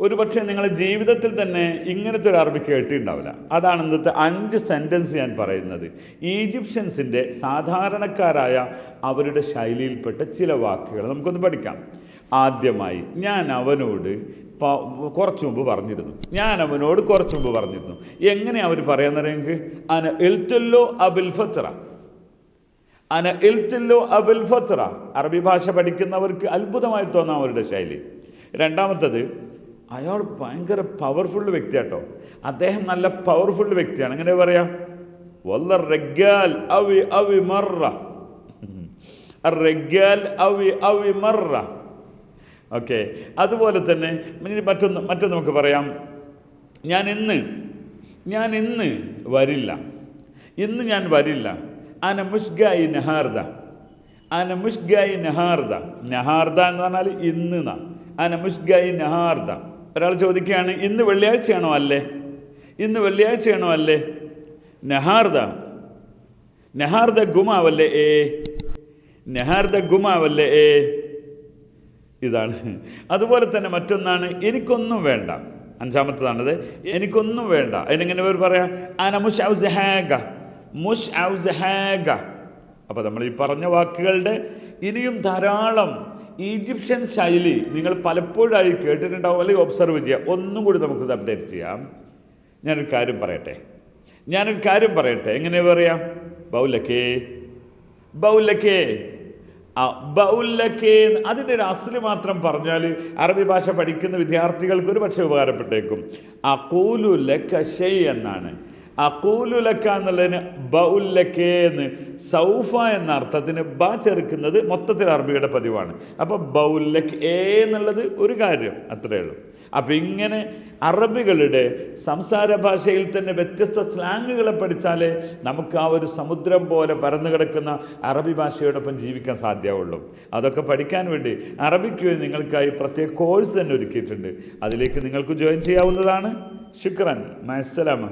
ഒരു പക്ഷേ നിങ്ങളുടെ ജീവിതത്തിൽ തന്നെ ഇങ്ങനത്തെ ഒരു അറബി കേട്ടിട്ടുണ്ടാവില്ല. അതാണ് ഇന്നത്തെ അഞ്ച് സെന്റൻസ് ഞാൻ പറയുന്നത്. ഈജിപ്ഷ്യൻസിന്റെ സാധാരണക്കാരായ അവരുടെ ശൈലിയിൽപ്പെട്ട ചില വാക്കുകൾ നമുക്കൊന്ന് പഠിക്കാം. ആദ്യമായി ഞാൻ അവനോട് കുറച്ച് മുമ്പ് പറഞ്ഞിരുന്നു. ഞാൻ അവനോട് കുറച്ച് മുമ്പ് പറഞ്ഞിരുന്നു. എങ്ങനെ അവർ പറയാന്നറിയെങ്കിൽ അന എൽത്തല്ലോ അബിൽ ഫത്ര അന എൽത്തല്ലോ അബിൽ ഫത്ര അറബി ഭാഷ പഠിക്കുന്നവർക്ക് അത്ഭുതമായി തോന്നാം അവരുടെ ശൈലി. രണ്ടാമത്തത് അയാൾ ഭയങ്കര പവർഫുൾ വ്യക്തിയാട്ടോ. അദ്ദേഹം നല്ല പവർഫുൾ വ്യക്തിയാണ്. എങ്ങനെ പറയാം? വല്ല റെഗ്യാൽ അവി അവി മറ. റഗ്ഗാൽ അവി അവി മറ. ഓക്കെ. അതുപോലെ തന്നെ മറ്റൊന്ന് മറ്റൊന്ന് നമുക്ക് പറയാം. ഞാൻ ഇന്ന് ഞാൻ ഇന്ന് വരില്ല. ഇന്ന് ഞാൻ വരില്ല. അന മുഷ്ഗായി നഹാർദ. അന മുഷ്ഗായി നഹാർദ. നഹാർദ എന്ന് പറഞ്ഞാൽ ഇന്ന് അന മുഷ്ഗായി നഹാർദ. ഒരാൾ ചോദിക്കുകയാണ് ഇന്ന് വെള്ളിയാഴ്ചയാണോ അല്ലേ? ഇന്ന് വെള്ളിയാഴ്ചയാണോ അല്ലേ? നെഹാർദ നെഹാർദ ഗുമാവല്ലേ ഏ? നെഹാർദ ഗുമാവല്ലേ ഏ? ഇതാണ്. അതുപോലെ തന്നെ മറ്റൊന്നാണ് എനിക്കൊന്നും വേണ്ട. അഞ്ചാമത്തതാണത് എനിക്കൊന്നും വേണ്ട. അതിനെങ്ങനെ പറയാം? അന മുഷ് ഔസ് ഹാഗ മുഷ് ഔസ് ഹാഗ. അപ്പോൾ നമ്മൾ ഈ പറഞ്ഞ വാക്കുകളുടെ ഇനിയും ധാരാളം ഈജിപ്ഷ്യൻ ശൈലി നിങ്ങൾ പലപ്പോഴായി കേട്ടിട്ടുണ്ടാവും അല്ലെങ്കിൽ ഒബ്സർവ് ചെയ്യാം. ഒന്നും കൂടി നമുക്കിത് അപ്ഡേറ്റ് ചെയ്യാം. ഞാനൊരു കാര്യം പറയട്ടെ. ഞാനൊരു കാര്യം പറയട്ടെ. എങ്ങനെ പറയാം? ബൗലക്കേ. ബൗലക്കേ. ആ ബൗലക്കേ അതിന്റെ ഒരു അസിൽ മാത്രം പറഞ്ഞാൽ അറബി ഭാഷ പഠിക്കുന്ന വിദ്യാർത്ഥികൾക്ക് ഒരു പക്ഷേ ഉപകാരപ്പെട്ടേക്കും. അക്കൂലു ലക്ക ഷെയ് എന്നാണ്. അക്കൂലു ലക്ക എന്നുള്ളതിന് ബൗല്ലക്കേ എന്ന് സൗഫ എന്ന അർത്ഥത്തിന് ബ ചെറുക്കുന്നത് മൊത്തത്തിൽ അറബിയുടെ പതിവാണ്. അപ്പോൾ ബൗല്ലക് ഏ എന്നുള്ളത് ഒരു കാര്യം അത്രയേ ഉള്ളൂ. അപ്പം ഇങ്ങനെ അറബികളുടെ സംസാര ഭാഷയിൽ തന്നെ വ്യത്യസ്ത സ്ലാങ്ങുകളെ പഠിച്ചാലേ നമുക്ക് ആ ഒരു സമുദ്രം പോലെ പരന്നു കിടക്കുന്ന അറബി ഭാഷയോടൊപ്പം ജീവിക്കാൻ സാധ്യമാവുള്ളൂ അതൊക്കെ പഠിക്കാൻ വേണ്ടി അറബിക്ക് നിങ്ങൾക്കായി പ്രത്യേക കോഴ്സ് തന്നെ ഒരുക്കിയിട്ടുണ്ട്. അതിലേക്ക് നിങ്ങൾക്ക് ജോയിൻ ചെയ്യാവുന്നതാണ്. ശുക്രൻ മസ്സലാമ